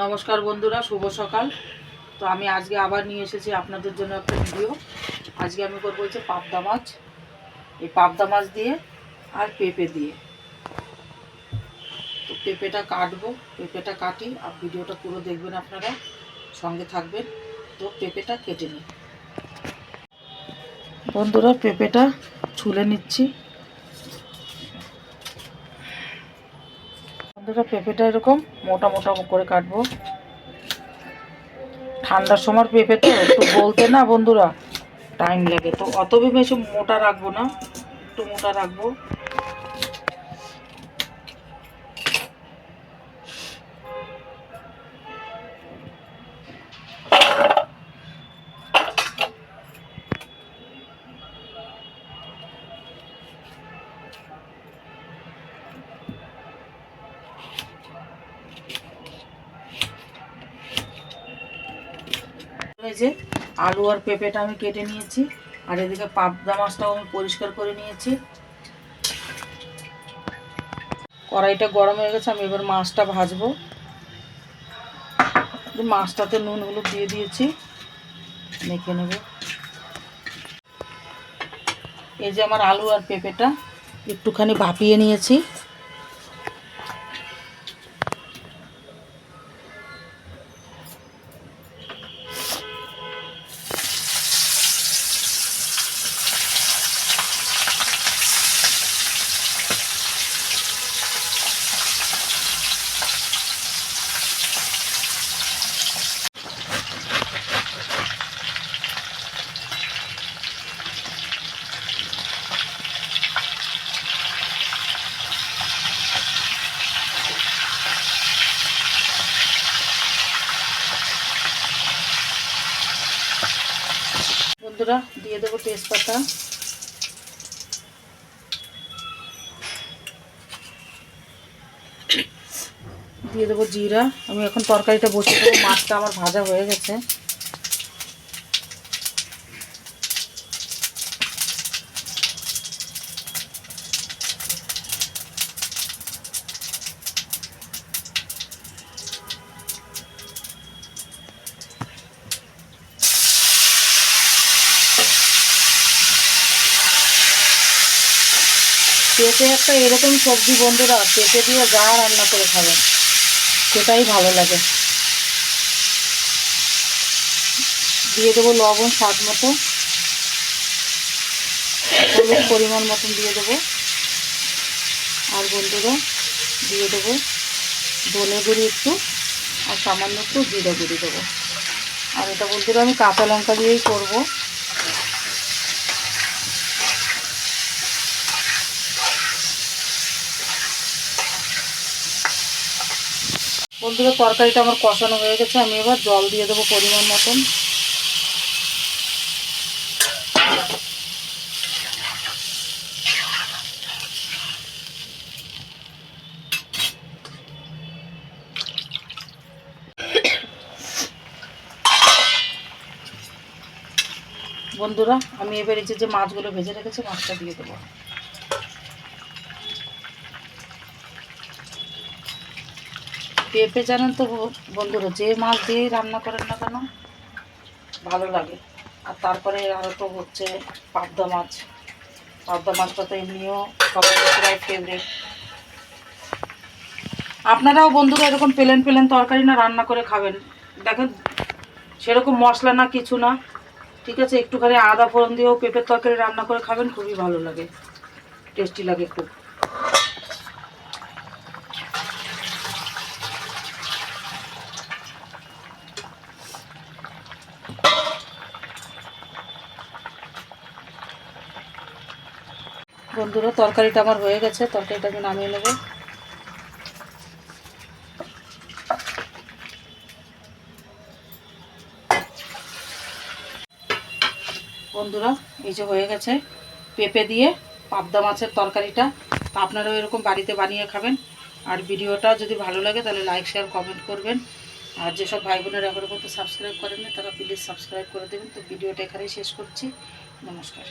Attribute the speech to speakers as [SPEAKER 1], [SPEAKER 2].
[SPEAKER 1] নমস্কার বন্ধুরা, শুভ সকাল। তো আমি আজকে আবার নিয়ে এসেছি আপনাদের জন্য একটা ভিডিও। আজকে আমি করব হচ্ছে পাবদা মাছ। এই পাবদা মাছ দিয়ে আর পেঁপে দিয়ে। তো পেঁপেটা কাটবো, পেঁপেটা কাটি, আর ভিডিওটা পুরো দেখবেন আপনারা, সঙ্গে থাকবেন। তো পেঁপেটা কেটে নিই। বন্ধুরা, পেঁপেটা ছুলে নিচ্ছি। বন্ধুরা পেঁপেটা এরকম মোটা মোটা করে কাটবো। ঠান্ডার সময় পেঁপে তো একটু বলতে না বন্ধুরা টাইম লাগে। তো অত বেশি মোটা রাখব না, একটু মোটা রাখব। যে আলু আর পেঁপেটা আমি কেটে নিয়েছি, আর এদিকে পাবদা মাছটাও আমি পরিষ্কার করে নিয়েছি। কড়াইটা গরম হয়ে গেছে, আমি এবার মাছটা ভাজবো। মাছটাতে নুন হলুদ দিয়ে দিয়েছি, মেখে নেব। এই যে আমার আলু আর পেঁপেটা একটুখানি ভাপিয়ে নিয়েছি। বন্ধুরা, দিয়ে দেবো তেজপাতা। দিয়ে দেবো জিরা। আমি এখন তরকারিটা বসিয়ে দেবো, মাছটা আমার ভাজা হয়ে গেছে। পেঁপে একটা এরকম সবজি বন্ধুরা, পেঁপে দিয়ে যা রান্না করে খাবেন সেটাই ভালো লাগে। দিয়ে দেবো লবণ স্বাদ মতো। হলুদ পরিমাণ মতন দিয়ে দেবো। আর বন্ধুরা, দিয়ে দেবো ধনে গুঁড়ি একটু, আর সামান্য একটু জিরে গুঁড়ি দেবো। আর এটা বন্ধুরা আমি কাঁচা লঙ্কা দিয়েই করব। বন্ধুরা, তরকারিটা আমার কষানো হয়ে গেছে, আমি এবার জল দিয়ে দেবো পরিমাণ মতন। বন্ধুরা, আমি এবার এই যে মাছগুলো ভেজে রেখেছি, মাছটা দিয়ে দেবো। পেঁপে জানেন তো বন্ধুরা, যে মাছ দিয়েই রান্না করেন না কেন? ভালো লাগে। আর তারপরে আরও তো হচ্ছে পাবদা মাছ। পাবদা মাছটা তো এমনিও সবাই ফেভারেট আপনারাও বন্ধুরা এরকম পেলেন পেলেন তরকারি না রান্না করে খাবেন। দেখেন, সেরকম মশলা না কিছু না। ঠিক আছে, একটুখানি আদা ফোড়ন দিয়েও পেঁপের তরকারি রান্না করে খাবেন, খুবই ভালো লাগে। টেস্টি লাগে খুব। বন্ধুরা, তরকারিটা আমার হয়ে গেছে, তরকারিটা আমি নামিয়ে নেব। বন্ধুরা, এই যে হয়ে গেছে পেঁপে দিয়ে পাবদা মাছের তরকারিটা। আপনারাও এরকম বাড়িতে বানিয়ে খাবেন। আর ভিডিওটা যদি ভালো লাগে, তাহলে লাইক শেয়ার কমেন্ট করবেন। আর যেসব ভাই বোনেরা এখনও পর্যন্ত সাবস্ক্রাইব করেন না তারা প্লিজ সাবস্ক্রাইব করে দেবেন। তো ভিডিওটা এখানেই শেষ করছি। নমস্কার।